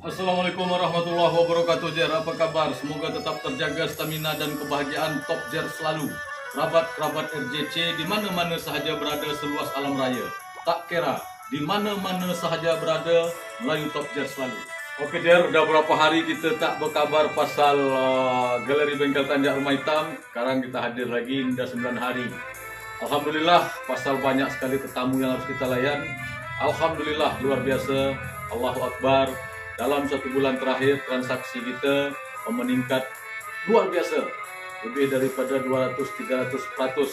Assalamualaikum warahmatullahi wabarakatuh Jer, apa kabar? Semoga tetap terjaga stamina dan kebahagiaan top Jer selalu. Kerabat-kerabat RJC di mana-mana sahaja berada seluas alam raya. Tak kira di mana-mana sahaja berada Melayu top Jer selalu. Okey Jer, dah berapa hari kita tak berkabar pasal uh, Galeri Bengkel Tanjak Rumah Hitam. Sekarang kita hadir lagi, dah 9 hari. Alhamdulillah, pasal banyak sekali tetamu yang harus kita layan. Alhamdulillah, luar biasa. Allahu Akbar dalam satu bulan terakhir transaksi kita meningkat luar biasa. Lebih daripada 200 300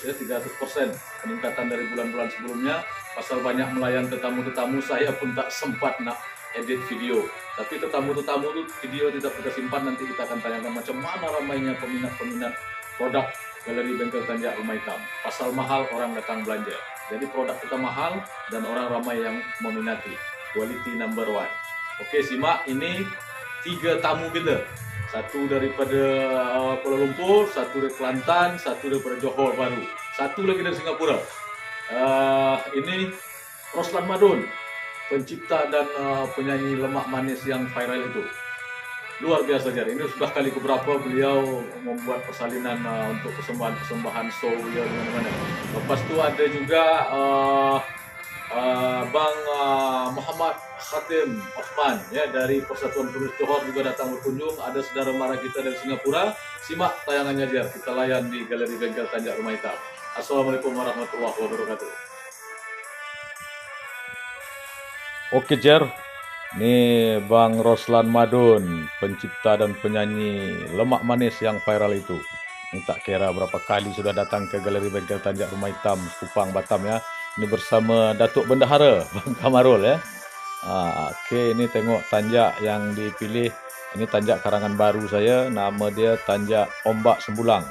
ya 300 persen peningkatan dari bulan-bulan sebelumnya. Pasal banyak melayan tetamu-tetamu saya pun tak sempat nak edit video. Tapi tetamu-tetamu itu video tidak kita simpan nanti kita akan tanyakan macam mana ramainya peminat-peminat produk galeri bengkel tanjak rumah hitam. Pasal mahal orang datang belanja. Jadi produk kita mahal dan orang ramai yang meminati. Quality number one Okey, simak ini tiga tamu kita. Satu daripada uh, Kuala Lumpur, satu dari Kelantan, satu daripada Johor baru. Satu lagi dari Singapura. Uh, ini Roslan Madun, pencipta dan uh, penyanyi lemak manis yang viral itu. Luar biasa jar. Ini sudah kali keberapa beliau membuat persalinan uh, untuk persembahan-persembahan show beliau di mana-mana. Lepas tu ada juga uh, uh, Bang uh, Muhammad Khatim Osman ya dari Persatuan Penulis Johor juga datang berkunjung. Ada saudara mara kita dari Singapura. Simak tayangannya Jer. Kita layan di Galeri Bengkel Tanjak Rumah Hitam. Assalamualaikum warahmatullahi wabarakatuh. Oke Jer, ini Bang Roslan Madun, pencipta dan penyanyi lemak manis yang viral itu. Ini tak kira berapa kali sudah datang ke Galeri Bengkel Tanjak Rumah Hitam, Kupang, Batam ya. Ini bersama Datuk Bendahara, Bang Kamarul ya. Ha, Okey, ini tengok tanjak yang dipilih. Ini tanjak karangan baru saya. Nama dia tanjak Ombak Sembulang.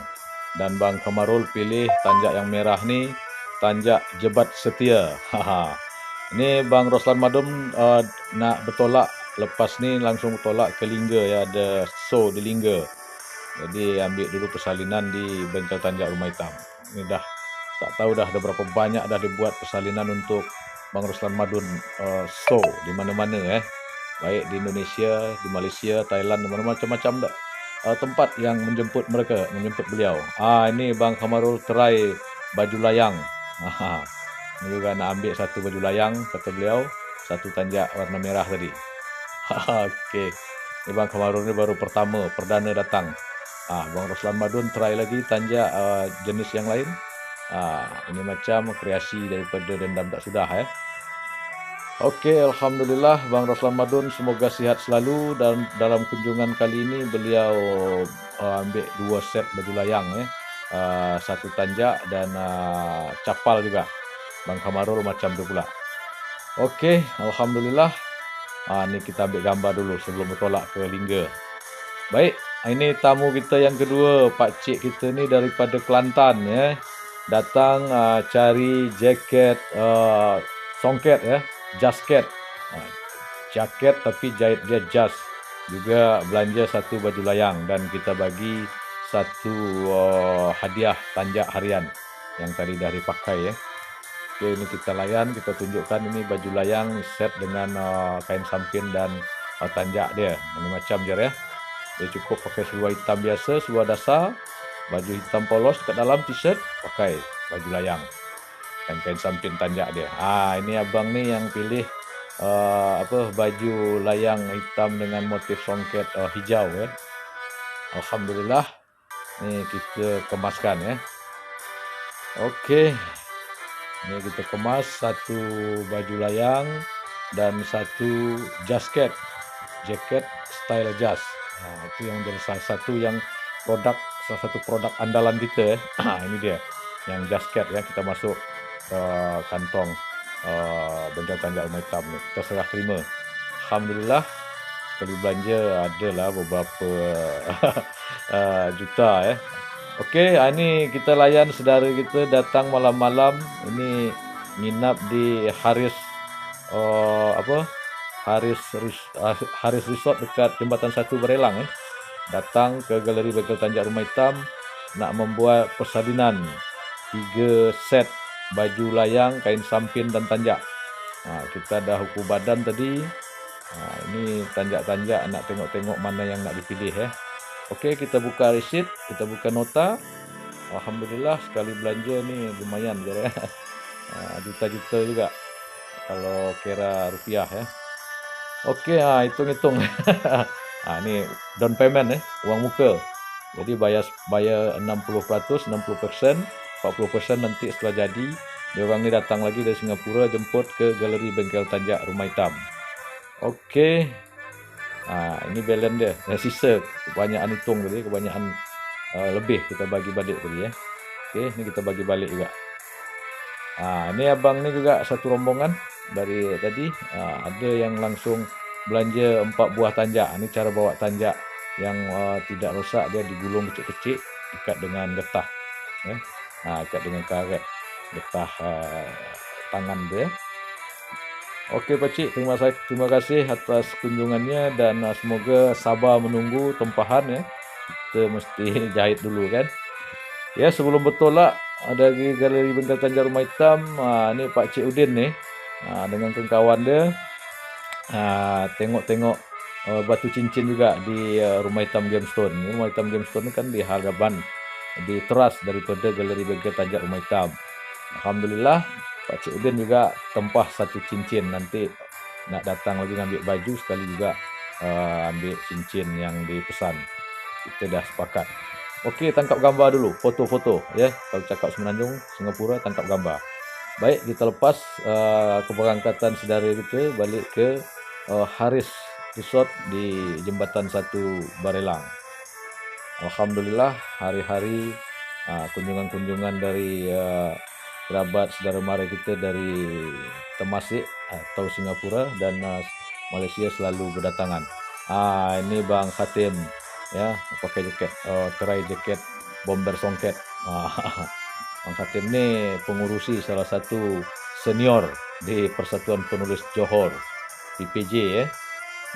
Dan Bang Kamarul pilih tanjak yang merah ni, tanjak Jebat Setia. Haha. ini Bang Roslan Madum uh, nak bertolak lepas ni langsung bertolak ke Lingga ya ada show di Lingga. Jadi ambil dulu persalinan di bengkel tanjak Rumah Hitam. Ini dah tak tahu dah ada berapa banyak dah dibuat persalinan untuk Bang Ruslan Madun uh, show di mana-mana eh. Baik di Indonesia, di Malaysia, Thailand, mana macam-macam dah. Uh, tempat yang menjemput mereka, menjemput beliau. Ah ini Bang Kamarul try baju layang. Ha. Ini juga nak ambil satu baju layang kata beliau, satu tanjak warna merah tadi. Okey. Ini Bang Kamarul ni baru pertama, perdana datang. Ah Bang Ruslan Madun try lagi tanjak uh, jenis yang lain. Ah ini macam kreasi daripada dendam tak sudah eh. Okey, Alhamdulillah Bang Roslan Madun semoga sihat selalu dan dalam kunjungan kali ini beliau uh, ambil dua set baju layang eh. Uh, satu tanjak dan uh, capal juga. Bang Kamarul macam tu pula. Okey, Alhamdulillah. Uh, ni kita ambil gambar dulu sebelum bertolak ke Lingga. Baik, ini tamu kita yang kedua, Pak Cik kita ni daripada Kelantan ya. Datang uh, cari jaket uh, songket ya jasket ha, jaket tapi jahit dia jas juga belanja satu baju layang dan kita bagi satu uh, hadiah tanjak harian yang tadi dah dipakai ya. Okey ini kita layan kita tunjukkan ini baju layang set dengan uh, kain sampin dan uh, tanjak dia. Ini macam je ya. Dia cukup pakai seluar hitam biasa, seluar dasar, baju hitam polos kat dalam t-shirt, pakai baju layang dan kain samping tanjak dia. Ah ini abang ni yang pilih uh, apa baju layang hitam dengan motif songket uh, hijau ya. Alhamdulillah. Ni kita kemaskan ya. Okey. Ni kita kemas satu baju layang dan satu jasket. Jaket style jas. Ha, itu yang salah satu yang produk salah satu produk andalan kita eh. ini dia yang jasket ya kita masuk uh, kantong uh, benda rumah hitam ni. Kita serah terima. Alhamdulillah sekali belanja adalah beberapa uh, juta eh. Okey, ini kita layan saudara kita datang malam-malam. Ini nginap di Haris uh, apa? Haris uh, Haris Resort dekat Jembatan Satu Barelang eh. Datang ke Galeri Bengkel Tanjak Rumah Hitam nak membuat persalinan tiga set baju layang, kain sampin dan tanjak. Ha, kita dah ukur badan tadi. Ha, ini tanjak-tanjak nak tengok-tengok mana yang nak dipilih ya. Okey, kita buka resit, kita buka nota. Alhamdulillah sekali belanja ni lumayan je ya. Ha, juta-juta juga kalau kira rupiah ya. Okey, ha, hitung-hitung. ha, ni down payment eh, uang muka. Jadi bayar bayar 60%, 60%, 40% nanti setelah jadi dia orang ni datang lagi dari Singapura jemput ke galeri bengkel tanjak Rumah Hitam. Okey. Ha, ini balance dia. Yang sisa kebanyakan hitung tadi, kebanyakan uh, lebih kita bagi balik tadi ya. Okey, ni kita bagi balik juga. Ha, ini abang ni juga satu rombongan dari tadi. Ha, ada yang langsung belanja empat buah tanjak. Ini cara bawa tanjak yang uh, tidak rosak dia digulung kecil-kecil ikat dengan getah. Ya. Ha, ikat dengan karet getah uh, tangan dia. Okey Pak Cik, terima kasih terima kasih atas kunjungannya dan uh, semoga sabar menunggu tempahan ya. Kita mesti jahit dulu kan. Ya, sebelum betul lah ada lagi galeri bengkel Tanjung Rumah Hitam. Uh, ni Pak Cik Udin ni uh, dengan kawan dia uh, tengok-tengok uh, batu cincin juga di uh, Rumah Hitam Gemstone. Ni Rumah Hitam Gemstone kan di hadapan di teras daripada galeri bengkel Tanjung Rumah Hitam. Alhamdulillah Pak Cik Udin juga tempah satu cincin nanti nak datang lagi ambil baju sekali juga uh, ambil cincin yang dipesan. Kita dah sepakat. Okey, tangkap gambar dulu, foto-foto ya. Kalau cakap Semenanjung, Singapura tangkap gambar. Baik, kita lepas uh, keberangkatan saudara kita balik ke uh, Haris Resort di Jembatan 1 Barelang. Alhamdulillah hari-hari uh, kunjungan-kunjungan dari uh, kerabat saudara mara kita dari Temasek atau Singapura dan uh, Malaysia selalu berdatangan. Ah ini Bang Khatim ya pakai jaket uh, terai jaket bomber songket. Ah, Bang Khatim ni pengurusi salah satu senior di Persatuan Penulis Johor PPJ ya.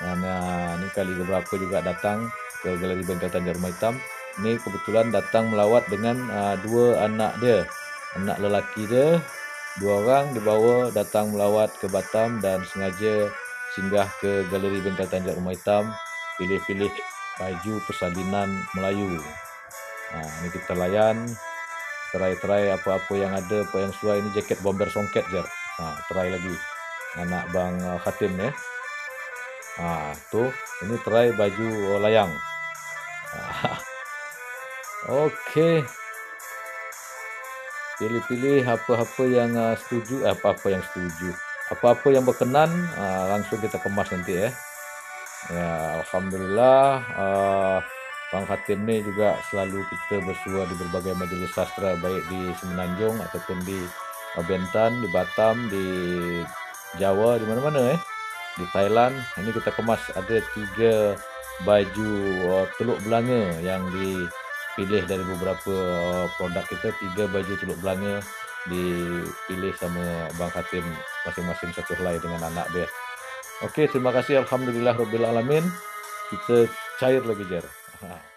Dan uh, ni kali beberapa juga datang ke Galeri Bengkel Tanjung Rumah Hitam. Ni kebetulan datang melawat dengan uh, dua anak dia. Anak lelaki dia dua orang dibawa datang melawat ke Batam dan sengaja singgah ke galeri bengkel Tanjak Rumah Hitam pilih-pilih baju persalinan Melayu. Ha, ini kita layan terai-terai apa-apa yang ada apa yang sesuai. Ini jaket bomber songket je ha, terai lagi anak Bang uh, Khatim ya ha, tu ini terai baju layang. Ha, Okey. Pilih-pilih apa-apa yang uh, setuju eh, apa-apa yang setuju. Apa-apa yang berkenan uh, langsung kita kemas nanti eh. Ya alhamdulillah uh, Bang Khatim ni juga selalu kita bersua di berbagai majlis sastra baik di Semenanjung ataupun di Bentan, di Batam, di Jawa, di mana-mana eh. Di Thailand, ini kita kemas ada tiga baju uh, teluk belanga yang di pilih dari beberapa uh, produk kita tiga baju celup belanga dipilih sama Bang Hatim masing-masing satu helai dengan anak dia. Okey, terima kasih alhamdulillah rabbil alamin. Kita cair lagi jar. Ha.